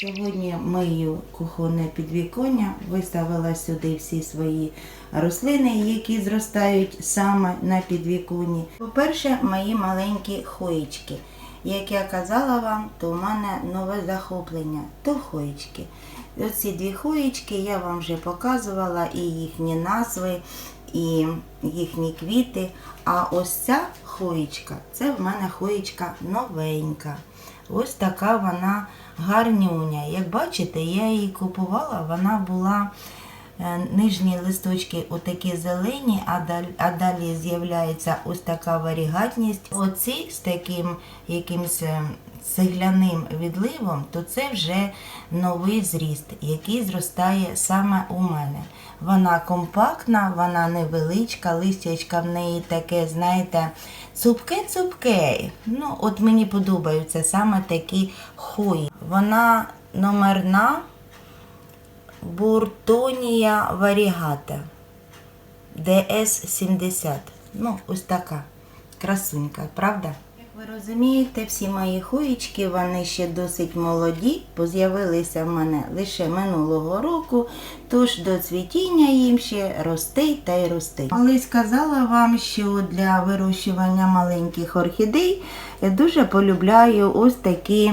Сьогодні мию кухонне підвіконня, виставила сюди всі свої рослини, які зростають саме на підвіконні. По-перше, мої маленькі хоїчки. Як я казала вам, то у мене нове захоплення то хоїчки. Оці дві хоїчки я вам вже показувала і їхні назви, і їхні квіти. А ось ця хоїчка, це в мене хоїчка новенька. Ось така вона гарнюня. Як бачите, я її купувала, вона була е, нижні листочки отакі зелені, а далі, з'являється ось така варігатність. Оці з таким якимсь е, цегляним відливом, то це вже новий зріст, який зростає саме у мене. Вона компактна, вона невеличка, листячка в неї таке, знаєте, цупке-цупке. Ну, от мені подобаються саме такі хої. Вона номерна Буртонія варігата. ДС-70. Ну, ось така красунька, правда? Ви розумієте, всі мої хуєчки, вони ще досить молоді, бо з'явилися в мене лише минулого року, тож до цвітіння їм ще рости та й рости. Але сказала вам, що для вирощування маленьких орхідей я дуже полюбляю ось такі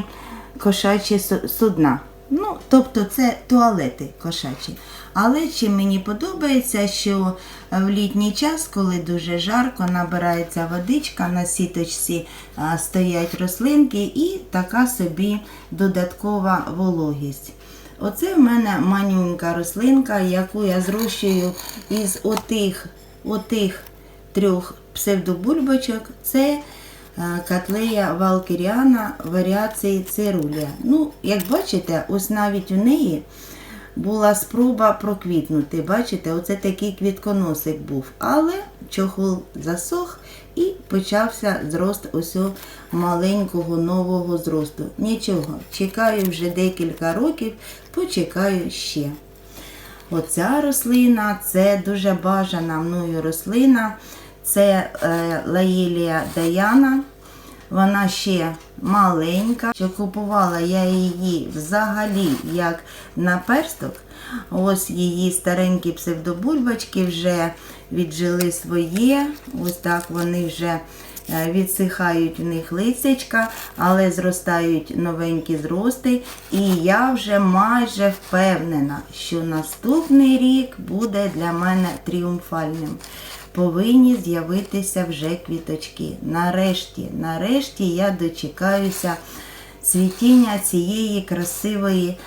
кошачі судна. Ну, тобто це туалети кошачі. Але чим мені подобається, що в літній час, коли дуже жарко, набирається водичка, на сіточці стоять рослинки і така собі додаткова вологість. Оце в мене манюнька рослинка, яку я зрощую із отих, отих трьох псевдобульбочок. Це е, Котлея Валкіріана варіації цирулія. Ну, як бачите, ось навіть у неї була спроба проквітнути. Бачите, оце такий квітконосик був. Але чохол засох і почався зрост ось маленького нового зросту. Нічого, чекаю вже декілька років, почекаю ще. Оця рослина це дуже бажана мною рослина. Це е, Лаїлія Даяна. Вона ще маленька. Що купувала я її взагалі як на персток. Ось її старенькі псевдобульбочки вже віджили своє. Ось так вони вже е, відсихають в них листячка, але зростають новенькі зрости. І я вже майже впевнена, що наступний рік буде для мене тріумфальним повинні з'явитися вже квіточки. Нарешті, нарешті я дочекаюся цвітіння цієї красивої е,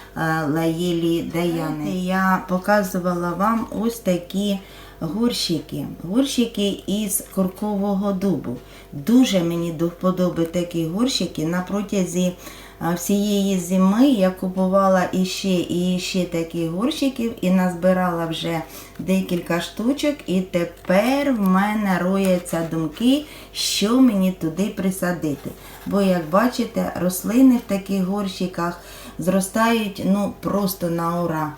лаєлі Даяни. Я показувала вам ось такі горщики. Горщики із коркового дубу. Дуже мені до вподоби такі горщики. На протязі всієї зими я купувала іще і ще таких горщиків і назбирала вже декілька штучок. І тепер в мене рояться думки, що мені туди присадити. Бо, як бачите, рослини в таких горщиках зростають ну, просто на ура.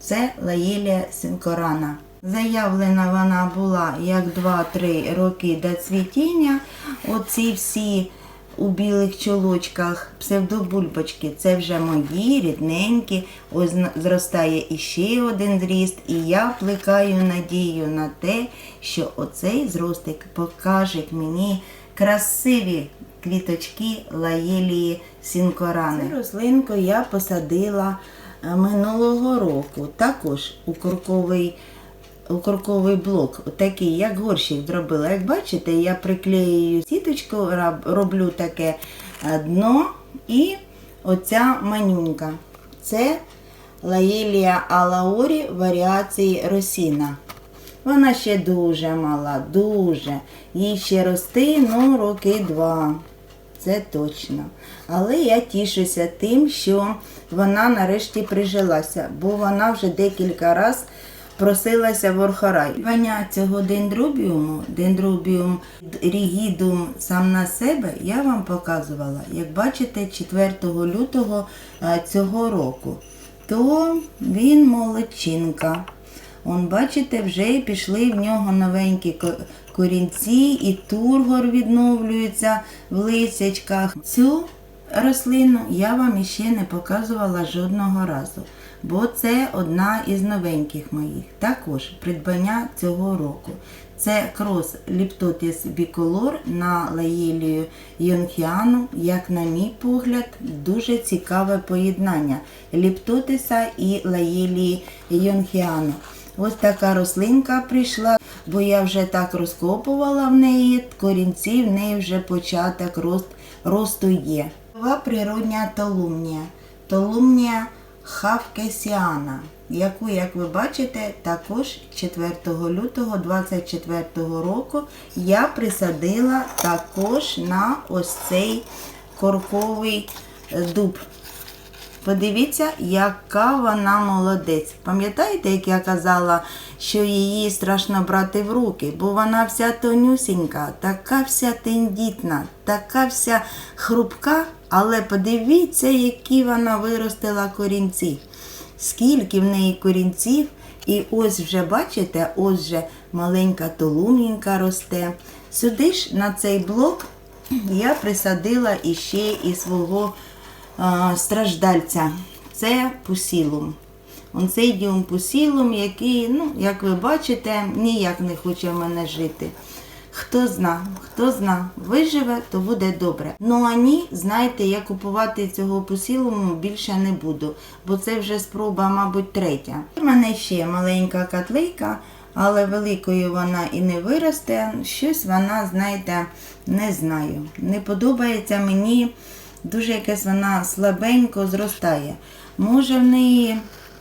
Це лаєлія синкорана. Заявлена вона була як 2-3 роки до цвітіння. Оці всі у білих чолочках псевдобульбочки, це вже мої рідненькі. Ось зростає іще один зріст, і я плекаю надію на те, що оцей зростик покаже мені красиві квіточки лаєлії сінкорани. Цю рослинку я посадила е, минулого року, також у корковий укорковий блок, такий, як горщик зробила. Як бачите, я приклеюю сіточку, роблю таке е, дно і оця манюнька. Це лаєлія алаорі варіації росіна. Вона ще дуже мала, дуже. Їй ще рости, ну, роки два. Це точно. Але я тішуся тим, що вона нарешті прижилася, бо вона вже декілька разів просилася в орхарай. Ваня цього дендробіуму, дендробіум рігідум сам на себе, я вам показувала, як бачите, 4 лютого е, цього року. То він молодчинка. Он, бачите, вже й пішли в нього новенькі корінці, і тургор відновлюється в лисячках. Цю рослину я вам іще не показувала жодного разу, бо це одна із новеньких моїх. Також придбання цього року. Це крос Ліптотіс біколор на лаєлію Йонхіану, як на мій погляд, дуже цікаве поєднання ліптотиса і лаєлії Йонхіану. Ось така рослинка прийшла, бо я вже так розкопувала в неї, корінці в неї вже початок рост, росту є. Нова природня толумнія. Толумнія хавкесіана, яку, як ви бачите, також 4 лютого 24 року я присадила також на ось цей корковий е, дуб. Подивіться, яка вона молодець. Пам'ятаєте, як я казала, що її страшно брати в руки, бо вона вся тонюсінька, така вся тендітна, така вся хрупка, але подивіться, які вона виростила корінці. Скільки в неї корінців, і ось вже бачите, ось вже маленька толумінька росте. Сюди ж на цей блок я присадила іще і свого а, страждальця. Це пусілум. Онцейдіум пусілум, який, ну, як ви бачите, ніяк не хоче в мене жити. Хто зна, хто зна, виживе, то буде добре. Ну а ні, знаєте, я купувати цього посілому більше не буду, бо це вже спроба, мабуть, третя. У мене ще маленька котлейка, але великою вона і не виросте. Щось вона, знаєте, не знаю. Не подобається мені, дуже якась вона слабенько зростає. Може в неї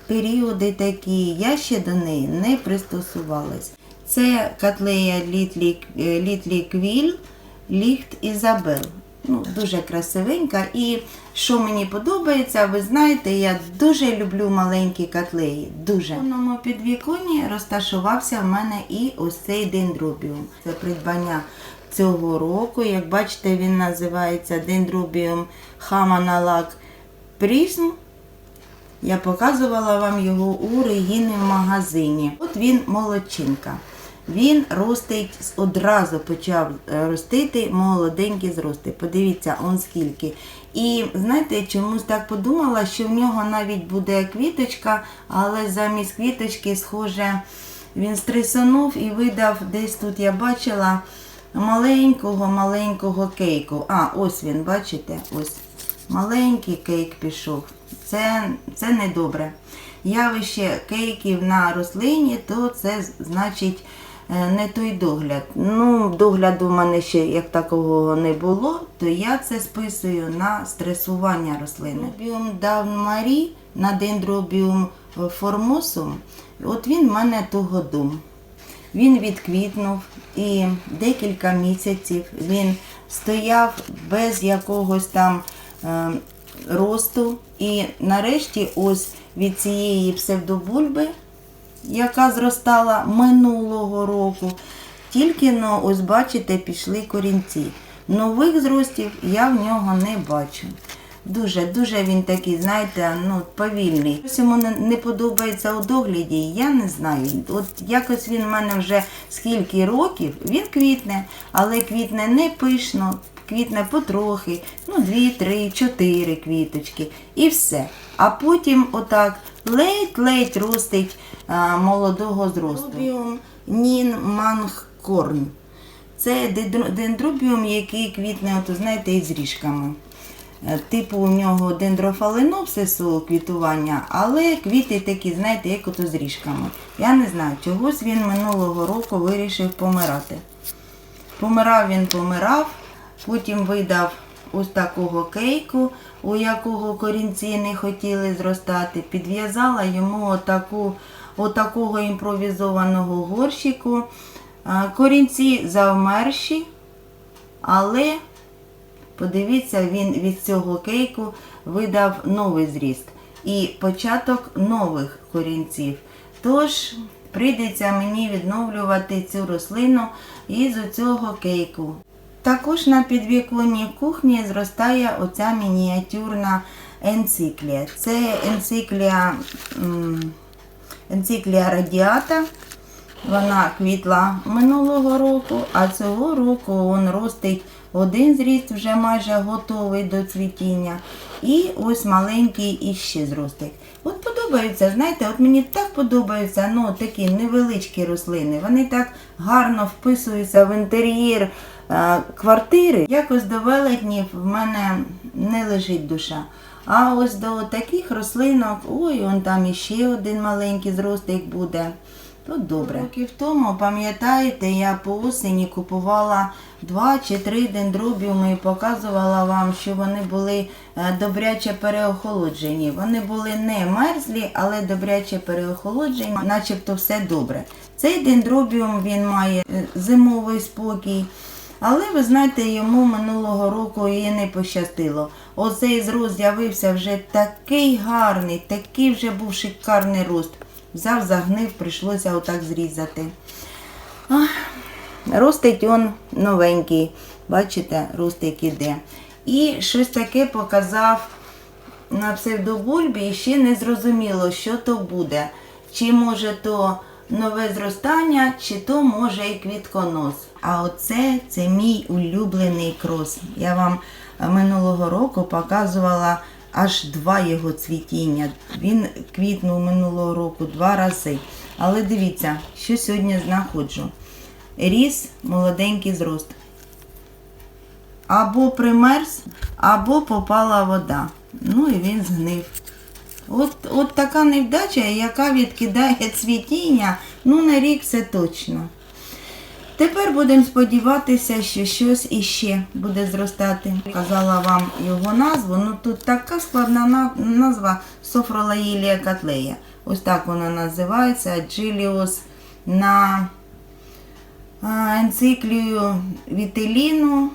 періоди такі, я ще до неї не пристосувалась. Це котлея Літлі, Літлі Квіль, Ліхт Ізабел. Ну, дуже красивенька. І що мені подобається, ви знаєте, я дуже люблю маленькі котлеї. Дуже. В одному підвіконні розташувався в мене і ось цей дендробіум. Це придбання цього року. Як бачите, він називається дендробіум Хаманалак Призм. Я показувала вам його у Регіни в магазині. От він молодчинка. Він ростить, одразу почав е, ростити молоденькі зрости. Подивіться, он скільки. І знаєте, чомусь так подумала, що в нього навіть буде квіточка, але замість квіточки, схоже, він стресонув і видав, десь тут я бачила маленького-маленького кейку. А, ось він, бачите? Ось маленький кейк пішов. Це, це добре. Явище кейків на рослині, то це значить не той догляд. Ну, догляду в мене ще як такого не було, то я це списую на стресування рослини. Біом Давнмарі на дендробіум формосум, от він в мене того дум. Він відквітнув і декілька місяців він стояв без якогось там е, росту. І нарешті ось від цієї псевдобульби, яка зростала минулого року, тільки ну, ось бачите, пішли корінці. Нових зростів я в нього не бачу. Дуже, дуже він такий, знаєте, ну, повільний. Щось йому не, не подобається у догляді, я не знаю. От якось він в мене вже скільки років, він квітне, але квітне не пишно, квітне потрохи, ну, дві, три, чотири квіточки і все. А потім отак ледь-ледь ростить а, молодого зросту. Нін Мангкорн. Це дендро- дендробіум, який квітне, от, знаєте, із ріжками. Е, Типу у нього дендрофаленопсису квітування, але квіти такі, знаєте, як ото з ріжками. Я не знаю, чогось він минулого року вирішив помирати. Помирав він, помирав, потім видав ось такого кейку, у якого корінці не хотіли зростати. Підв'язала йому отаку, отакого імпровізованого горщику. Корінці завмерші, але Подивіться, він від цього кейку видав новий зріст і початок нових корінців. Тож прийдеться мені відновлювати цю рослину із цього кейку. Також на підвіконні кухні зростає оця мініатюрна енциклія. Це енциклія енциклія радіата. Вона квітла минулого року, а цього року він ростить один зріст, вже майже готовий до цвітіння. І ось маленький іще зростить. От подобаються, знаєте, от мені так подобаються ну, такі невеличкі рослини. Вони так гарно вписуються в інтер'єр квартири. Якось до велетнів в мене не лежить душа. А ось до таких рослинок, ой, он там іще один маленький зростик буде. То добре. Років тому, пам'ятаєте, я по осені купувала два чи три дендробіуми і показувала вам, що вони були е, добряче переохолоджені. Вони були не мерзлі, але добряче переохолоджені, начебто все добре. Цей дендробіум він має е, зимовий спокій. Але ви знаєте, йому минулого року і не пощастило. Оцей зрост з'явився вже такий гарний, такий вже був шикарний рост. Взяв, загнив, прийшлося отак зрізати. Ах, Ростить он новенький. Бачите, ростик іде. І щось таке показав на псевдобульбі і ще не зрозуміло, що то буде. Чи може то нове зростання, чи то може і квітконос. А оце це мій улюблений крос. Я вам е, минулого року показувала аж два його цвітіння. Він квітнув минулого року два рази. Але дивіться, що сьогодні знаходжу. Ріс молоденький зрост або примерз, або попала вода. Ну і він згнив. От, от така невдача, яка відкидає цвітіння, ну на рік це точно. Тепер будемо сподіватися, що щось іще буде зростати. Казала вам його назву. Ну тут така складна назва Софролаїлія котлея. Ось так вона називається. Джиліус на енциклію вітеліну.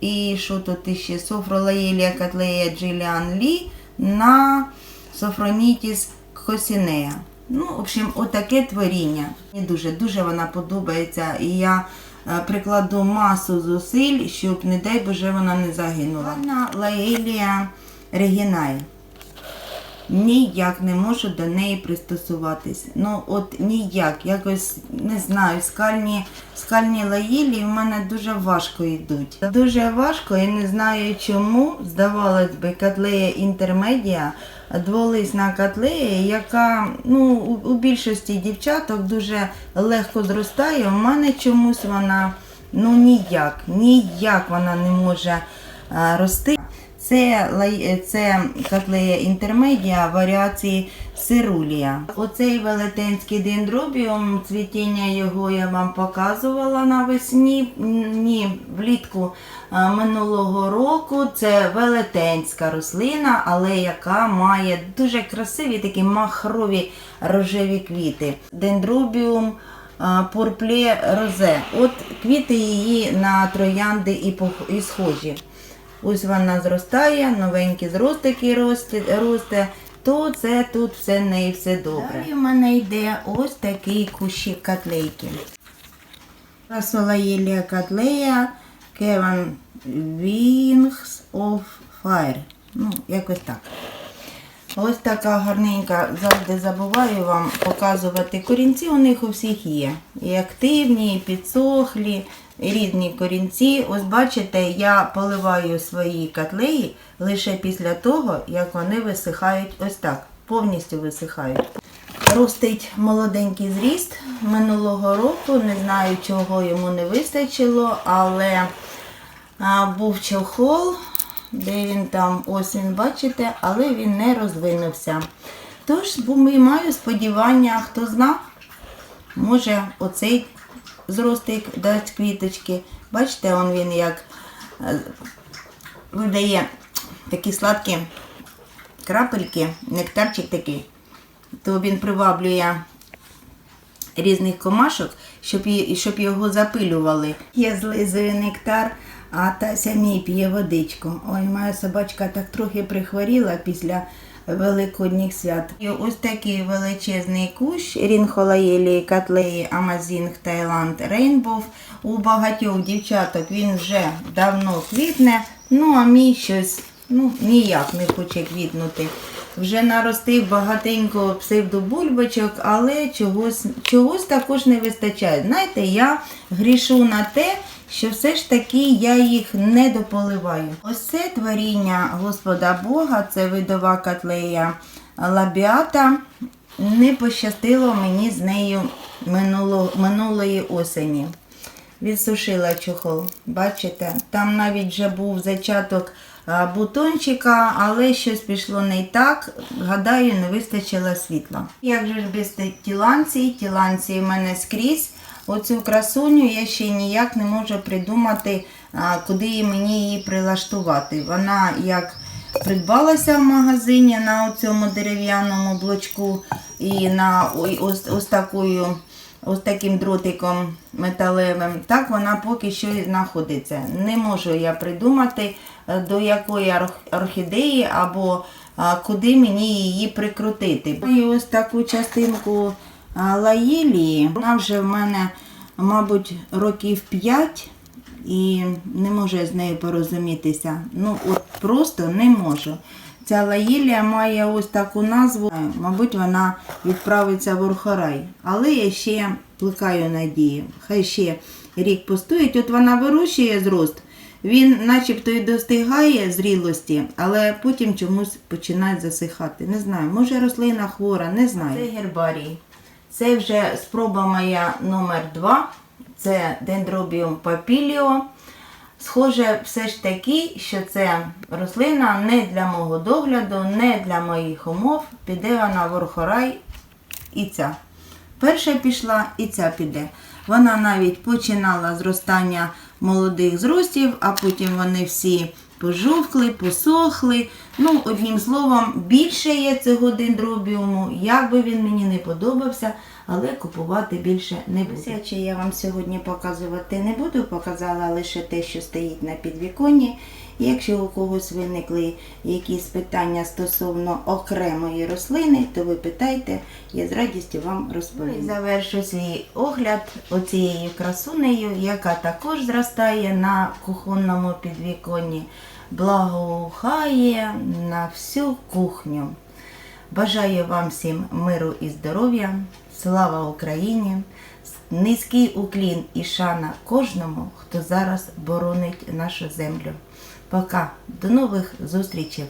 І що тут іще? Софролаїлія котлея Джиліан Лі на Софронітіс Косінея. Ну, в общем, отаке творіння. Мені дуже, дуже вона подобається. І я е, прикладу масу зусиль, щоб, не дай Боже, вона не загинула. Вона Лаелія Регінай. Ніяк не можу до неї пристосуватись. Ну, от ніяк. Якось не знаю, скальні, скальні лаїлі в мене дуже важко йдуть. Дуже важко і не знаю чому. Здавалось би, котлея інтермедіа, дволисна котлея, яка ну, у, більшості дівчаток дуже легко зростає. У мене чомусь вона ну ніяк, ніяк вона не може а, рости. Це, це котлея інтермедіа варіації сирулія. Оцей велетенський дендробіум, цвітіння його я вам показувала навесні, ні, влітку минулого року. Це велетенська рослина, але яка має дуже красиві такі махрові рожеві квіти. Дендробіум а, пурпле розе. От квіти її на троянди і, і схожі. Ось вона зростає, новенькі зростики росте, то це тут все в неї все добре. Далі в мене йде ось такий кущик котлейки. Красолаєлія котлея Кеван Wings of Fire. Ну, якось так. Ось така гарненька, завжди забуваю вам показувати. Корінці у них у всіх є. І активні, і підсохлі, і різні корінці. Ось бачите, я поливаю свої котлеї лише після того, як вони висихають ось так, повністю висихають. Ростить молоденький зріст минулого року. Не знаю, чого йому не вистачило, але був чохол, де він там, ось він бачите, але він не розвинувся. Тож маю сподівання, хто знав, може оцей зростик дасть квіточки. Бачите, он він як е, видає такі сладкі крапельки, нектарчик такий, то він приваблює різних комашок, щоб, щоб його запилювали. Я злизую нектар, а Тася мій п'є водичку. Ой, моя собачка так трохи прихворіла після великодніх свят. І ось такий величезний кущ рінхолаєлії котлеї Амазінг Таїланд Рейнбов. У багатьох дівчаток він вже давно квітне, ну а мій щось ну, ніяк не хоче квітнути. Вже наростив багатенько псевдобульбочок, але чогось, чогось також не вистачає. Знаєте, я грішу на те, що все ж таки я їх не дополиваю. Ось це творіння Господа Бога, це видова котлея лабіата. Не пощастило мені з нею минуло, минулої осені. Відсушила чохол. Бачите, там навіть вже був зачаток бутончика, але щось пішло не так. Гадаю, не вистачило світла. Як же ж без ті- тіланці? Тіланці в мене скрізь. Оцю красуню я ще ніяк не можу придумати, куди мені її прилаштувати. Вона як придбалася в магазині на цьому дерев'яному блочку і на ось, ось такою ось таким дротиком металевим, так вона поки що і знаходиться. Не можу я придумати, е, до якої орхідеї або куди мені її прикрутити. І ось таку частинку лаїлії, вона вже в мене, мабуть, років 5 і не можу я з нею порозумітися. Ну, от просто не можу. Ця лаїлія має ось таку назву. Е, Мабуть, вона відправиться в Орхорай. Але я ще плекаю надії. Хай ще рік постоїть. От вона вирощує зрост. Він начебто і достигає зрілості, але потім чомусь починає засихати. Не знаю, може рослина хвора, не знаю. Це гербарій. Це вже спроба моя номер 2 Це дендробіум папіліо. Схоже, все ж таки, що це рослина не для мого догляду, не для моїх умов. Піде вона в орхорай і ця. Перша пішла і ця піде. Вона навіть починала зростання молодих зростів, а потім вони всі пожовкли, посохли. Ну, одним словом, більше є цього дендробіуму. Як би він мені не подобався, але купувати більше не буду. Сяче я вам сьогодні показувати не буду, показала лише те, що стоїть на підвіконні. Якщо у когось виникли якісь питання стосовно окремої рослини, то ви питайте, я з радістю вам розповім. Ну завершу свій огляд оцією красунею, яка також зростає на кухонному підвіконні, благоухає на всю кухню. Бажаю вам всім миру і здоров'я. Слава Україні! Низький уклін і шана кожному, хто зараз боронить нашу землю. Пока, до нових зустрічей!